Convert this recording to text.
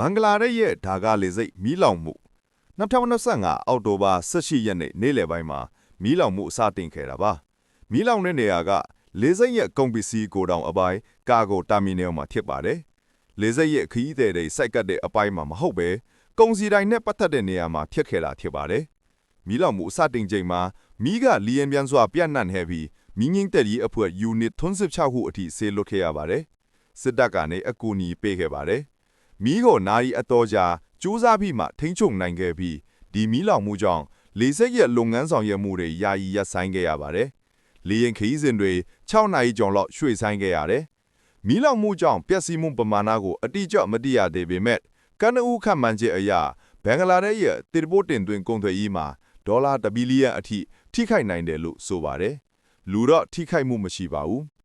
ဘင်္ဂလားဒေ့ရှ်ရဲ့ဒါကာလေစိတ်မီးလောင်မှု2025အောက်တိုဘာ18ရက်နေ့နေ့လယ်ပိုင်းမှာမီးလောင်မှုအစတင်ခဲ့တာပါမီးလောင်တဲ့နေရာကလေစိတ်ရဲ့ကုန်ပစ္စည်းကိုတောင်အပိုင်းကာဂိုတာမီနယ်မှာဖြစ်ပါတယ်လေစိတ်ရဲ့ခရီးသည်တွေစိုက်ကတ်တဲ့အပိုင်းမှာမဟုတ်ပဲကုန်စည်တိုင်းနဲ့ပတ်သက်တဲ့နေရာမှာဖြစ်ခဲ့တာဖြစ်ပါတယ်မီးလောင်မှုအစတင်ချိန်မှာမီးကလီယံပြန်စွာပြန့်နှံ့ခဲ့ပြီးမီးငင်းတက်ကြီးအဖွဲ့ unit 36ခုအထိဆေးလွတ်ခဲ့ရပါတယ်စစ်တပ်ကနေအကူအညီပေးခဲ့ပါတယ် မီးကိုနာရီအတော်ကြာစူးစမ်းပြီးမှထိန်းချုပ်နိုင်ခဲ့ပြီးဒီမီးလောင်မှုကြောင့်လေဆိပ်ရဲ့လုပ်ငန်းဆောင်ရွက်မှုတွေယာယီရပ်ဆိုင်းခဲ့ရပါတယ်။လေရင်ခရီးစဉ်တွေ6နာရီကျော်လောက်ရွှေ့ဆိုင်းခဲ့ရတယ်။မီးလောင်မှုကြောင့်ပျက်စီးမှုပမာဏကိုအတိအကျမသိရသေးပေမဲ့ကနဦးခန့်မှန်းချက်အရဘင်္ဂလားဒေ့ရှ်ရဲ့တစ်ပိုးတင်သွင်းကုန်သွယ်ရေးမှာဒေါ်လာ1ဘီလီယံအထိထိခိုက်နိုင်တယ်လို့ဆိုပါတယ်။လူတော့ထိခိုက်မှုမရှိပါဘူး။